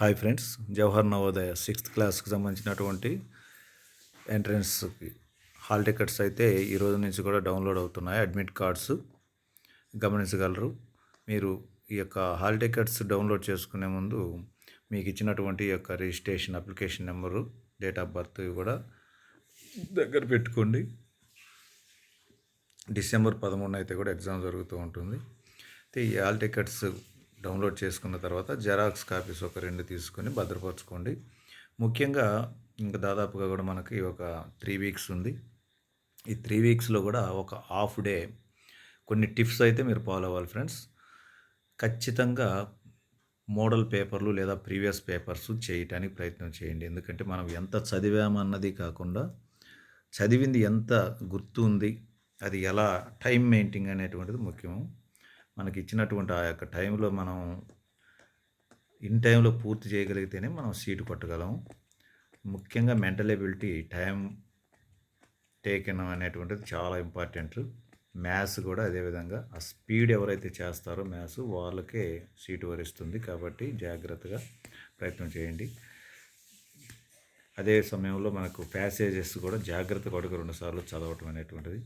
Hi friends Jawahar Navodaya sixth క్లాస్కి సంబంధించినటువంటి ఎంట్రన్స్కి hall tickets అయితే ఈ రోజు నుంచి కూడా డౌన్లోడ్ అవుతున్నాయి. అడ్మిట్ కార్డ్స్ గమనించగలరు. మీరు ఈ యొక్క హాల్ టికెట్స్ డౌన్లోడ్ చేసుకునే ముందు మీకు ఇచ్చినటువంటి ఈ యొక్క registration application number date of birth కూడా దగ్గర పెట్టుకోండి. డిసెంబర్ పదమూడున అయితే కూడా ఎగ్జామ్ జరుగుతూ ఉంటుంది. అయితే ఈ హాల్ టికెట్స్ డౌన్లోడ్ చేసుకున్న తర్వాత జెరాక్స్ కాపీస్ ఒక రెండు తీసుకొని భద్రపరచుకోండి. ముఖ్యంగా ఇంకా దాదాపుగా కూడా మనకి ఒక త్రీ వీక్స్ ఉంది. ఈ త్రీ వీక్స్లో కూడా ఒక హాఫ్ డే కొన్ని టిప్స్ అయితే మీరు ఫాలో అవ్వాలి ఫ్రెండ్స్ ఖచ్చితంగా మోడల్ పేపర్లు లేదా ప్రీవియస్ పేపర్స్ చేయటానికి ప్రయత్నం చేయండి. ఎందుకంటే మనం ఎంత చదివామన్నది కాకుండా చదివింది ఎంత గుర్తు ఉంది అది ఎలా టైం మెయింటింగ్ అనేటువంటిది ముఖ్యం మనకి ఇచ్చినటువంటి ఆ యొక్క టైంలో మనం ఇన్ టైంలో పూర్తి చేయగలిగితేనే మనం సీటు కొట్టగలం ముఖ్యంగా మెంటల్ ఎబిలిటీ టైం టేకెన్ అనేటువంటిది చాలా ఇంపార్టెంట్. మ్యాథ్స్ కూడా అదేవిధంగా ఆ స్పీడ్ ఎవరైతే చేస్తారో మ్యాథ్స్ వాళ్ళకే సీటు వరిస్తుంది. కాబట్టి జాగ్రత్తగా ప్రయత్నం చేయండి. అదే సమయంలో మనకు ప్యాసేజెస్ కూడా జాగ్రత్తగా కొడుకు రెండుసార్లు చదవటం అనేటువంటిది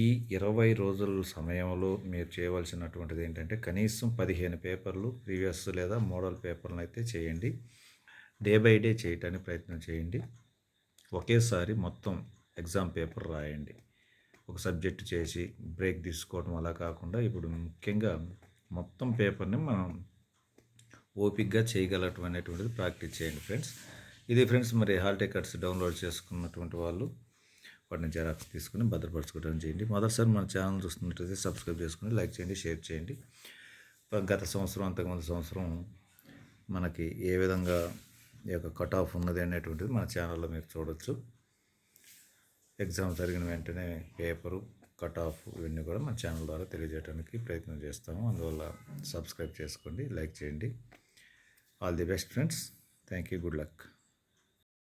ఈ ఇరవై రోజుల సమయంలో మీరు చేయవలసినటువంటిది ఏంటంటే కనీసం పదిహేను పేపర్లు ప్రీవియస్ లేదా మోడల్ పేపర్లను అయితే చేయండి. డే బై డే చేయటానికి ప్రయత్నం చేయండి. ఒకేసారి మొత్తం ఎగ్జామ్ పేపర్ రాయండి. ఒక సబ్జెక్ట్ చేసి బ్రేక్ తీసుకోవడం అలా కాకుండా ఇప్పుడు ముఖ్యంగా మొత్తం పేపర్ని మనం ఓపిక్గా చేయగలటం అనేటువంటిది ప్రాక్టీస్ చేయండి ఫ్రెండ్స్. ఇది ఫ్రెండ్స్ మరి హాల్ టికెట్స్ డౌన్లోడ్ చేసుకున్నటువంటి వాళ్ళు వాటిని జెరాక్స్ తీసుకుని భద్రపరచుకోవడం చేయండి. మొదటిసారి మన ఛానల్ చూస్తున్నట్లయితే సబ్స్క్రైబ్ చేసుకుని లైక్ చేయండి షేర్ చేయండి. గత సంవత్సరం అంతకుముందు సంవత్సరం మనకి ఏ విధంగా ఈ యొక్క కట్ ఆఫ్ ఉన్నది అనేటువంటిది మన ఛానల్లో మీరు చూడవచ్చు ఎగ్జామ్ జరిగిన వెంటనే పేపరు కట్ ఆఫ్ ఇవన్నీ కూడా మన ఛానల్ ద్వారా తెలియజేయడానికి ప్రయత్నం చేస్తాము. అందువల్ల సబ్స్క్రైబ్ చేసుకోండి లైక్ చేయండి. All the best friends. Thank you good luck.